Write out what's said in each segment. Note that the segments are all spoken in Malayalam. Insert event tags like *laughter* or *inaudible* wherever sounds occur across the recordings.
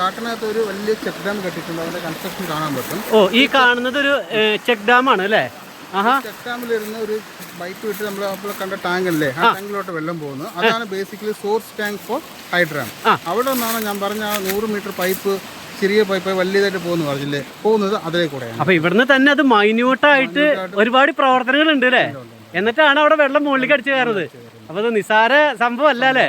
കാട്ടിനകത്ത് ഒരു വലിയ ചെക്ക് ഡാം കെട്ടിട്ടുണ്ട് അതിന്റെ കൺസ്ട്രക്ഷൻ കാണാൻ പറ്റും. ഓ ഈ കാണുന്നത് ഒരു ചെക്ക് ഡാം ആണ് അല്ലേ? ചെക്ക് ഡാമിലിരുന്ന് ഒരു പൈപ്പ് വിട്ട് നമ്മൾ അപ്പോൾ കണ്ട ടാങ്ക് അല്ലേ ആ ടാങ്കിലോട്ട് വെള്ളം പോകുന്നത് അതാണ് basically source tank for hydram. അവിടെ നിന്നാണ് ഞാൻ പറഞ്ഞ ആ നൂറ് മീറ്റർ പൈപ്പ് ചെറിയ പൈപ്പ് വലിയതായിട്ട് പോകുന്നു പറഞ്ഞില്ലേ? പോകുന്നത് അതിലേ കൂടെയാണ്. അപ്പൊ ഇവിടുന്ന് തന്നെ അത് മൈന്യൂട്ടായിട്ട് ഒരുപാട് പ്രവർത്തനങ്ങൾ ഉണ്ട് അല്ലേ എന്നിട്ടാണ് അവിടെ വെള്ളം മുകളിലേക്ക് അടിച്ചു കയറുന്നത്. അപ്പൊ അത് നിസാര സംഭവം അല്ല? അല്ലേ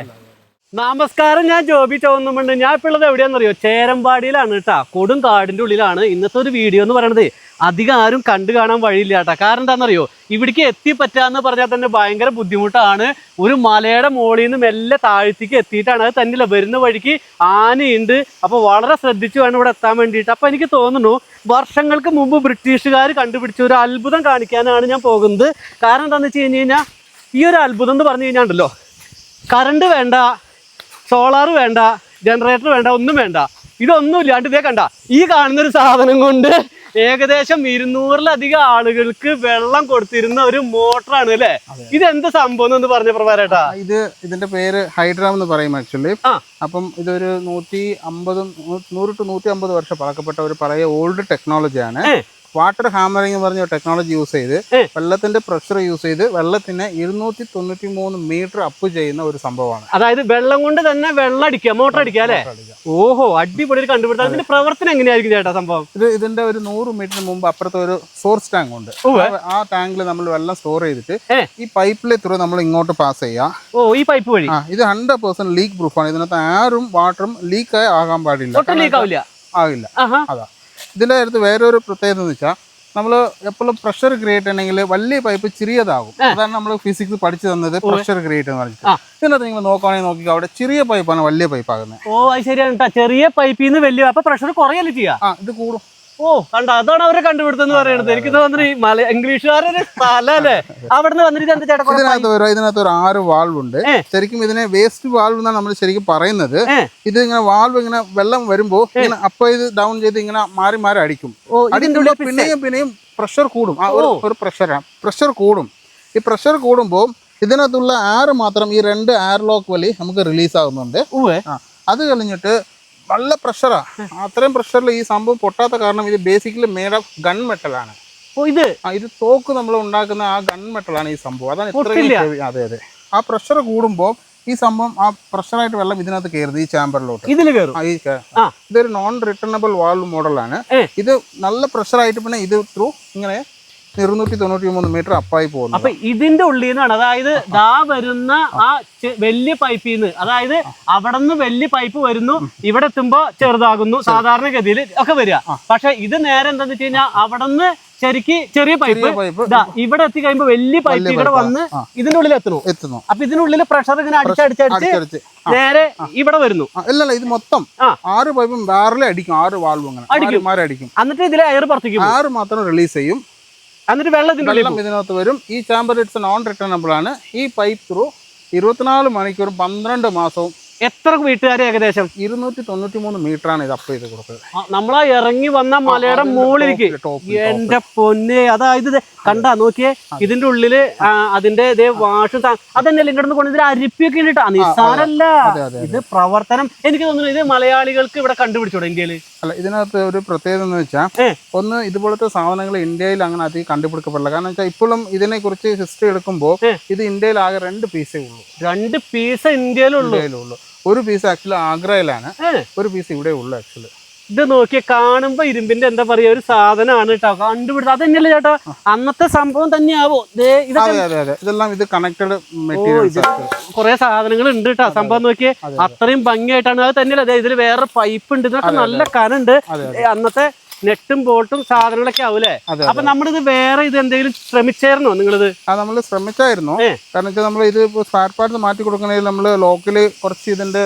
നമസ്കാരം ഞാൻ ജോബി ചോന്നുമുണ്ട് ഞാൻ ഇപ്പോൾ ഉള്ളത് എവിടെയാണെന്നറിയോ? ചേരമ്പാടിയിലാണ് കേട്ടോ. കൊടും കാടിന്റെ ഉള്ളിലാണ് ഇന്നത്തെ ഒരു വീഡിയോ എന്ന് പറയുന്നത് അധികം ആരും കണ്ടു കാണാൻ വഴിയില്ല കേട്ടോ. കാരണം എന്താണെന്നറിയോ? ഇവിടേക്ക് എത്തിപ്പറ്റാന്ന് പറഞ്ഞാൽ തന്നെ ഭയങ്കര ബുദ്ധിമുട്ടാണ്. ഒരു മലയുടെ മുകളിൽ നിന്ന് മെല്ലെ താഴ്ത്തിക്ക് എത്തിയിട്ടാണ് അത് തന്നില്ല. വരുന്ന വഴിക്ക് ആനയുണ്ട്. അപ്പോൾ വളരെ ശ്രദ്ധിച്ചു വേണം ഇവിടെ എത്താൻ വേണ്ടിയിട്ട്. അപ്പോൾ എനിക്ക് തോന്നുന്നു വർഷങ്ങൾക്ക് മുമ്പ് ബ്രിട്ടീഷുകാർ കണ്ടുപിടിച്ച ഒരു അത്ഭുതം കാണിക്കാനാണ് ഞാൻ പോകുന്നത്. കാരണം എന്താണെന്ന് വെച്ച് കഴിഞ്ഞ് കഴിഞ്ഞാൽ ഈ ഒരു അത്ഭുതം എന്ന് പറഞ്ഞു കഴിഞ്ഞാൽ ഉണ്ടല്ലോ കറണ്ട് വേണ്ട. സോളാർ വേണ്ട ജനറേറ്റർ വേണ്ട ഒന്നും വേണ്ട. ഇതൊന്നും ഇല്ലാണ്ട് ഇതേ കണ്ട. ഈ കാണുന്ന ഒരു സാധനം കൊണ്ട് ഏകദേശം ഇരുന്നൂറിലധികം ആളുകൾക്ക് വെള്ളം കൊടുത്തിരുന്ന ഒരു മോട്ടറാണ് അല്ലേ? ഇത് എന്ത് സംഭവം എന്ന് പറഞ്ഞ പ്രഭാരേട്ടാ? ഇത് ഇതിന്റെ പേര് ഹൈഡ്രാം എന്ന് പറയും ആക്ച്വലി അപ്പം ഇതൊരു നൂറ്റി അമ്പതും നൂറ് ടു നൂറ്റി അമ്പത് വർഷം പഴക്കപ്പെട്ട ഒരു പഴയ ഓൾഡ് ടെക്നോളജിയാണ്. വാട്ടർ ഹാമറിംഗ് പറഞ്ഞ ടെക്നോളജി യൂസ് ചെയ്ത് വെള്ളത്തിന്റെ പ്രഷർ യൂസ് ചെയ്ത് വെള്ളത്തിനെ ഇരുന്നൂറ്റി തൊണ്ണൂറ്റി മൂന്ന് മീറ്റർ അപ്പ് ചെയ്യുന്ന ഒരു സംഭവമാണ്. അതായത് വെള്ളം കൊണ്ട് തന്നെ വെള്ളം അടിക്കുക മോട്ടർ അടിക്കുക അല്ലേ? ഓഹോ അടിപൊളി കണ്ടുപിടുത്തം. അതിന്റെ പ്രവർത്തനം എങ്ങനെയായിരിക്കും ചേട്ടാ സംഭവം? ഇത് ഇതിന്റെ ഒരു നൂറ് മീറ്റർ മുമ്പ് അപ്പുറത്തെ ഒരു സോഴ്സ് ടാങ്ക് ഉണ്ട്. ആ- ടാങ്കിൽ നമ്മൾ വെള്ളം സ്റ്റോർ ചെയ്തിട്ട് ഈ പൈപ്പിലെ ത്രൂ നമ്മൾ ഇങ്ങോട്ട് പാസ് ചെയ്യാം. ഓ ഈ പൈപ്പ് വഴി? ഇത് ഹൺഡ്രഡ് പെർസെന്റ് ലീക്ക് പ്രൂഫ് ആണ്. ഇതിനകത്ത് ആരും വാട്ടറും ലീക്ക് ആകാൻ പാടില്ല. ആകില്ല അതാ. ഇതിന്റെ അടുത്ത് വേറൊരു പ്രത്യേകത എന്ന് വെച്ചാൽ നമ്മൾ എപ്പോഴും പ്രഷർ ക്രിയേറ്റ് ചെയ്യണമെങ്കിൽ വലിയ പൈപ്പ് ചെറിയതാകും. അതാണ് നമ്മൾ ഫിസിക്സ് പഠിച്ചു തന്നത് പ്രഷർ ക്രിയേറ്റ് എന്ന് പറഞ്ഞിട്ട്. ഇതിനകത്ത് നിങ്ങൾ നോക്കുകയാണെങ്കിൽ നോക്കി അവിടെ ചെറിയ പൈപ്പാണ് വലിയ പൈപ്പ് ആകുന്നത്. ഓ അത് ശരിയാണ് ചെറിയ പൈപ്പിൽ നിന്ന് വലിയ അപ്പൊ പ്രഷർ കുറയല്ലേ ചെയ്യാം? ആ ഇത് കൂടും. ഓ കണ്ട? അതാണ് അവരെ കണ്ടുപിടുത്തം എന്ന് പറയുന്നത്. എനിക്ക് തോന്നുന്നു ഈ മല ഇംഗ്ലീഷുകാരുടെ സ്ഥലം അല്ലേ? അവിടെ നിന്ന് വന്നിട്ട് എന്താ ചേട്ടാ ഇതിനകത്ത് ഒരു ഇതിനകത്ത് ഒരു ആറ് വാൾവ് ഉണ്ട് ശരിക്കും ഇതിനെ വേസ്റ്റ് വാൾവ് എന്നാണ് നമ്മൾ ശരിക്കും പറയുന്നത്. ഇത് ഇങ്ങനെ വാൾവ് ഇങ്ങനെ വെള്ളം വരുമ്പോ ഇങ്ങനെ അപ്പൊ ഇത് ഡൗൺ ചെയ്ത് ഇങ്ങനെ മാറി മാറി അടിക്കും. അടിക്കുമ്പോൾ പിന്നെയും പിന്നെയും പ്രഷർ കൂടും. ഒരു പ്രഷറാണ് പ്രഷർ കൂടും. ഈ പ്രഷർ കൂടുമ്പോൾ ഇതിനകത്തുള്ള ആറ് മാത്രം ഈ രണ്ട് എയർ ലോക്ക് വലി നമുക്ക് റിലീസ് ആകുന്നുണ്ട് അത് കഴിഞ്ഞിട്ട് നല്ല പ്രഷറാണ് അത്രയും പ്രഷറിൽ ഈ സംഭവം പൊട്ടാത്ത കാരണം ഇത് ബേസിക്കലി മേഡ് ഓഫ് ഗൺ മെറ്റലാണ് ഇത്? ഇത് തോക്ക് നമ്മൾ ഉണ്ടാക്കുന്ന ആ ഗൺ മെറ്റലാണ് ഈ സംഭവം. അതാണ് ഇത്രയും. അതെ അതെ. ആ പ്രഷർ കൂടുമ്പോൾ ഈ സംഭവം ആ പ്രഷറായിട്ട് വെള്ളം ഇതിനകത്ത് കയറുന്നത് ഈ ചാമ്പറിലോട്ട് ഇതിൽ കയറും. ഇതൊരു നോൺ റിട്ടേണബിൾ വാൾവ് മോഡലാണ്. ഇത് നല്ല പ്രഷറായിട്ട് പിന്നെ ഇത് ത്രൂ ഇങ്ങനെ ഇരുന്നൂറ്റി തൊണ്ണൂറ്റി മൂന്ന് മീറ്റർ അപ്പായി പോകുന്നു അപ്പൊ ഇതിന്റെ ഉള്ളിൽ നിന്നാണ് അതായത് ദാ വരുന്ന ആ വലിയ പൈപ്പിൽ നിന്ന് അതായത് അവിടെ നിന്ന് വലിയ പൈപ്പ് വരുന്നു ഇവിടെ എത്തുമ്പോ ചെറുതാകുന്നു സാധാരണഗതിയിൽ ഒക്കെ വരിക. പക്ഷെ ഇത് നേരെ എന്താന്ന് വെച്ച് കഴിഞ്ഞാൽ അവിടെ നിന്ന് ശരിക്ക് ചെറിയ പൈപ്പ് ഇവിടെ എത്തി കഴിയുമ്പോ വലിയ പൈപ്പ് ഇവിടെ വന്ന് ഇതിന്റെ ഉള്ളിൽ എത്തുന്നു. എത്തുന്നു. അപ്പൊ ഇതിനുള്ളിൽ പ്രഷർ ഇങ്ങനെ അടിച്ചടിച്ചടിച്ച് അടിച്ചടിച്ച്. നേരെ ഇവിടെ വരുന്നു. അല്ലല്ല ഇത് മൊത്തം ആറ് പൈപ്പും വേറെ അടിക്കും ആറ് വാൾവും അങ്ങനെ. അടിക്കും. എന്നിട്ട് ഇതിലെ എയർ പുറത്തേക്ക് ആറ് മാത്രം റിലീസ് ചെയ്യും. എന്നിട്ട് വെള്ളം ഇതിന്റെ വെള്ളം ഇതിനകത്ത് വരും. ഈ ചാമ്പർ ഇറ്റ്സ് നോൺ റിട്ടേണബിൾ ആണ്. ഈ പൈപ്പ് ത്രൂ ഇരുപത്തിനാല് മണിക്കൂറും പന്ത്രണ്ട് മാസവും എത്ര വീട്ടുകാരെ ഏകദേശം? ഇരുന്നൂറ്റി തൊണ്ണൂറ്റി മൂന്ന് മീറ്റർ ആണ് ഇത് അപ്പ് ചെയ്ത് കൊടുത്തത് നമ്മളാ ഇറങ്ങി വന്ന മലയുടെ മുകളിലേക്ക്. എന്റെ പൊന്നെ അതായത് കണ്ടാ നോക്കിയേ ഇതിന്റെ ഉള്ളിൽ അതിന്റെ ഇതേ വാഷ് അതന്നെയല്ലേ ഇങ്ങോട്ട് കൊണ്ട് ഇതിൽ അരിപ്പിയൊക്കെ ഉണ്ട്. നിസ്സാരല്ല. ഇത് പ്രവർത്തനം. എനിക്ക് തോന്നുന്നു ഇത് മലയാളികൾക്ക് ഇവിടെ കണ്ടുപിടിച്ചോടെ ഇന്ത്യയിൽ? അല്ല ഇതിനകത്ത് ഒരു പ്രത്യേകത എന്ന് വെച്ചാൽ ഒന്ന് ഇതുപോലത്തെ സാധനങ്ങൾ ഇന്ത്യയിൽ അങ്ങനെ അധികം കണ്ടുപിടിക്കപ്പെടില്ല. കാരണം വെച്ചാൽ ഇപ്പോഴും ഇതിനെ കുറിച്ച് ഹിസ്റ്ററി എടുക്കുമ്പോൾ ഇത് ഇന്ത്യയിൽ ആകെ രണ്ട് പീസേ ഉള്ളൂ. രണ്ട് പീസ് ഇന്ത്യയിലുള്ളൂ. ഇന്ത്യയിലുള്ളൂ. ഒരു പീസ് ആക്ച്വലി ആഗ്രയിലാണ്. ഒരു പീസ് ഇവിടെ ഉള്ളൂ ആക്ച്വലി ഇത് നോക്കി കാണുമ്പോ ഇരുമ്പിന്റെ എന്താ പറയാ ഒരു സാധനമാണ് കേട്ടോ കണ്ടുപിടുത്തം. അതന്നെയല്ലേ ചേട്ടാ അന്നത്തെ സംഭവം തന്നെയാവോ? ഇതെല്ലാം ഇത് കണക്റ്റഡ് കുറെ സാധനങ്ങൾ ഉണ്ട് കേട്ടോ സംഭവം നോക്കിയേ അത്രയും ഭംഗിയായിട്ടാണ്. അത് തന്നെയല്ല ഇതിൽ വേറെ പൈപ്പ് ഉണ്ട്. ഇതിനൊക്കെ നല്ല കനുണ്ട് അന്നത്തെ നെട്ടും ബോട്ടും സാധനങ്ങളൊക്കെ ആവൂലേ അപ്പൊ നമ്മളിത് വേറെ ഇത് എന്തെങ്കിലും ശ്രമിച്ചായിരുന്നോ നിങ്ങളിത്? ആ നമ്മൾ ശ്രമിച്ചായിരുന്നു. കാരണം വെച്ചാൽ നമ്മൾ ഇത് സ്പാർ പാർട്സ് മാറ്റി കൊടുക്കണമെങ്കിൽ നമ്മൾ ലോക്കൽ കുറച്ച് ഇതിന്റെ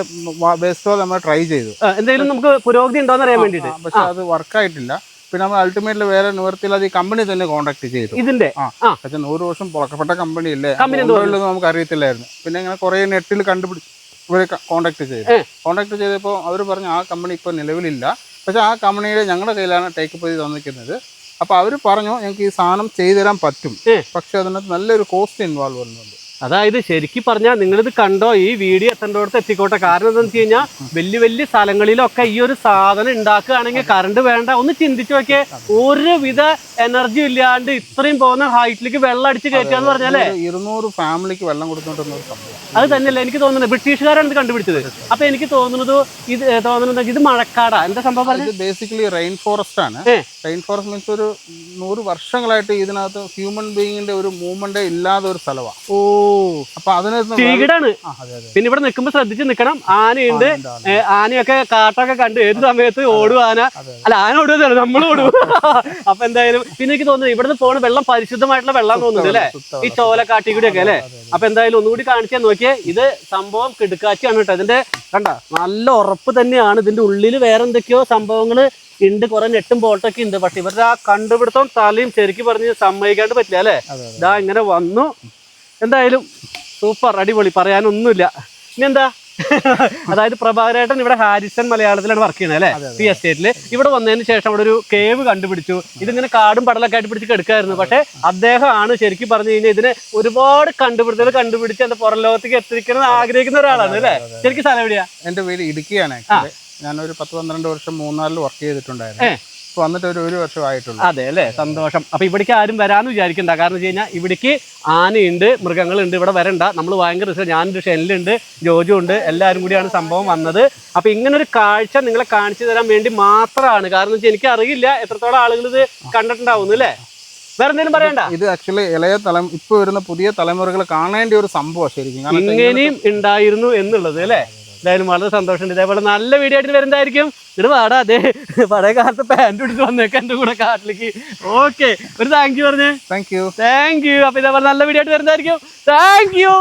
വേസ്റ്റോ നമ്മൾ ട്രൈ ചെയ്തു. എന്തെങ്കിലും നമുക്ക് പുരോഗതി ഉണ്ടോന്ന് അറിയാൻ വേണ്ടിട്ട് പക്ഷെ അത് വർക്കായിട്ടില്ല പിന്നെ നമ്മൾ അൾട്ടിമേറ്റ്ലി വേറെ നിവർത്തിയിൽ അത് ഈ കമ്പനി തന്നെ കോൺടാക്ട് ചെയ്തു. ഇതിന്റെ? ആ. പക്ഷെ നൂറ് വർഷം പുറക്കപ്പെട്ട കമ്പനി Company നമുക്ക് അറിയത്തില്ലായിരുന്നു. പിന്നെ ഇങ്ങനെ കുറെ നെറ്റിൽ കണ്ടുപിടിച്ച് ഇവരെ കോൺടാക്ട് ചെയ്തു. കോൺടാക്ട് ചെയ്തപ്പോൾ അവർ പറഞ്ഞു ആ കമ്പനി ഇപ്പോൾ നിലവിലില്ല. പക്ഷെ ആ കമ്പനിയുടെ ഞങ്ങളുടെ കയ്യിലാണ് ടേക്ക് ചെയ്ത് തന്നിരിക്കുന്നത്. അപ്പോൾ അവർ പറഞ്ഞു ഞങ്ങൾക്ക് ഈ സാധനം ചെയ്തു തരാൻ പറ്റും പക്ഷെ അതിനകത്ത് നല്ലൊരു കോസ്റ്റ് ഇൻവോൾവ് വരുന്നുണ്ട്. അതായത് ശരിക്കും പറഞ്ഞാൽ നിങ്ങളിത് കണ്ടോ ഈ വീഡിയോ എത്തേണ്ടോടത്ത് എത്തിക്കോട്ടെ. കാരണം എന്താണെന്ന് വെച്ച് കഴിഞ്ഞാൽ വലിയ വലിയ സ്ഥലങ്ങളിലൊക്കെ ഈ ഒരു സാധനം ഉണ്ടാക്കുകയാണെങ്കിൽ കറണ്ട് വേണ്ട. ഒന്ന് ചിന്തിച്ചു നോക്കിയേ ഒരുവിധ എനർജി ഇല്ലാണ്ട് ഇത്രയും പോകുന്ന ഹൈറ്റിലേക്ക് വെള്ളം അടിച്ച് കയറ്റുക എന്ന് പറഞ്ഞാലേ? ഇരുന്നൂറ് ഫാമിലിക്ക് വെള്ളം കൊടുത്തോണ്ടിരുന്ന അത് തന്നെയല്ല എനിക്ക് തോന്നുന്നത്. ബ്രിട്ടീഷുകാരാണ് ഇത് കണ്ടുപിടിച്ചത്. അപ്പൊ എനിക്ക് തോന്നുന്നത് ഇത് തോന്നുന്നത് ഇത് മഴക്കാടാ. എന്താ സംഭവം പറഞ്ഞത് ബേസിക്കലി റെയിൻ ഫോറസ്റ്റ് ആണ്. റെയിൻ ഫോറസ്റ്റ് മീൻസ് ഒരു നൂറ് വർഷങ്ങളായിട്ട് ഇതിനകത്ത് ഹ്യൂമൻ ബീയിങ്ങിന്റെ ഒരു മൂവ്മെന്റ് ഇല്ലാത്ത ഒരു സ്ഥലമാണ് ഓ അപ്പൊ ചീകിടാണ്. പിന്നെ ഇവിടെ നിൽക്കുമ്പോ ശ്രദ്ധിച്ച് നിൽക്കണം. ആനയുണ്ട് ആനയൊക്കെ കാട്ടൊക്കെ കണ്ട് ഏത് സമയത്ത് ഓടും ആന? അല്ല ആന ഓടുകയല്ല നമ്മൾ ഓടും. *laughs* അപ്പൊ എന്തായാലും പിന്നെ എനിക്ക് തോന്നുന്നു ഇവിടുന്ന് പോണ വെള്ളം പരിശുദ്ധമായിട്ടുള്ള വെള്ളം തോന്നുന്നുണ്ട് അല്ലേ? ഈ ചോലക്കാട്ടി കൂടി ഒക്കെ അല്ലേ? അപ്പൊ എന്തായാലും ഒന്നുകൂടി കാണിച്ചാൽ നോക്കിയേ. ഇത് സംഭവം കിടുക്കാച്ചിയാണ് കേട്ടോ. ഇതിന്റെ കണ്ട? നല്ല ഉറപ്പ് തന്നെയാണ്. ഇതിന്റെ ഉള്ളിൽ വേറെ എന്തൊക്കെയോ സംഭവങ്ങൾ ഉണ്ട്. കുറെ നെട്ടും ബോട്ടൊക്കെ ഉണ്ട്. പക്ഷെ ഇവരുടെ ആ കണ്ടുപിടുത്തം തലയും ശരിക്കും പറഞ്ഞ് സമ്മതിക്കാണ്ട് പറ്റില്ല അല്ലേ. ഇതാ ഇങ്ങനെ വന്നു. എന്തായാലും സൂപ്പർ അടിപൊളി. പറയാനൊന്നുമില്ല. ഇനി എന്താ *laughs* അതായത് പ്രഭാകരേട്ടൻ ഇവിടെ ഹാരിസൺ മലയാളത്തിലാണ് വർക്ക് ചെയ്യുന്നത് അല്ലേ? സി എസ്റ്റേറ്റിൽ ഇവിടെ വന്നതിന് ശേഷം അവിടെ ഒരു കേവ് കണ്ടുപിടിച്ചു. ഇതിങ്ങനെ കാടും പടലൊക്കെ ആയിട്ട് പിടിച്ച് കെടുക്കായിരുന്നു. പക്ഷെ അദ്ദേഹമാണ് ശരിക്കും പറഞ്ഞു കഴിഞ്ഞാൽ ഇതിനെ ഒരുപാട് കണ്ടുപിടുത്തുകൾ കണ്ടുപിടിച്ച് എന്താ പുറം ലോകത്തേക്ക് എത്തിക്കണം ആഗ്രഹിക്കുന്ന ഒരാളാണ് അല്ലേ? ശരിക്കും സ്ഥലം എവിടെയാ? എന്റെ പേര് ഇടുക്കിയാണ്. ഞാനൊരു പത്ത് പന്ത്രണ്ട് വർഷം മൂന്നാറിൽ വർക്ക് ചെയ്തിട്ടുണ്ടായിരുന്നു. വന്നിട്ട് ഒരു ഒരു വർഷമായിട്ടുള്ളൂ. അതെ അല്ലേ? സന്തോഷം. അപ്പൊ ഇവിടേക്ക് ആരും വരാന്ന് വിചാരിക്കണ്ട. കാരണം വെച്ച് കഴിഞ്ഞാൽ ഇവിടേക്ക് ആനയുണ്ട് മൃഗങ്ങളുണ്ട്. ഇവിടെ വരണ്ട. നമ്മൾ ഭയങ്കര രസം ഞാനൊരു ഷെല്ലുണ്ട് ജോജു ഉണ്ട്. എല്ലാവരും കൂടിയാണ് സംഭവം വന്നത്. അപ്പൊ ഇങ്ങനെ ഒരു കാഴ്ച നിങ്ങളെ കാണിച്ചു തരാൻ വേണ്ടി മാത്രമാണ്. കാരണം വെച്ചാൽ എനിക്ക് അറിയില്ല. എത്രത്തോളം ആളുകൾ ഇത് കണ്ടിട്ടുണ്ടാവുന്നു അല്ലേ? വേറെ എന്തെങ്കിലും പറയണ്ട. ഇത് ആക്ച്വലി ഇളയ തല ഇപ്പൊ വരുന്ന പുതിയ തലമുറകൾ കാണേണ്ട ഒരു സംഭവം ശരിക്കും. ഇങ്ങനെയും ഉണ്ടായിരുന്നു എന്നുള്ളത് അല്ലേ? എന്തായാലും വളരെ സന്തോഷമുണ്ട്. ഇതേപോലെ നല്ല വീഡിയോ ആയിട്ട് വരുന്നതായിരിക്കും. ഇത് വാടാ അതെ പഴയ കാലത്ത് പാന്റ് പിടിച്ച് വന്നേക്കാം എന്റെ കൂടെ കാട്ടിലേക്ക്. ഓക്കെ ഒരു താങ്ക് യു പറഞ്ഞേ. താങ്ക് യു താങ്ക് യു അപ്പൊ ഇതേപോലെ നല്ല വീഡിയോ ആയിട്ട് വരുന്നതായിരിക്കും. Thank you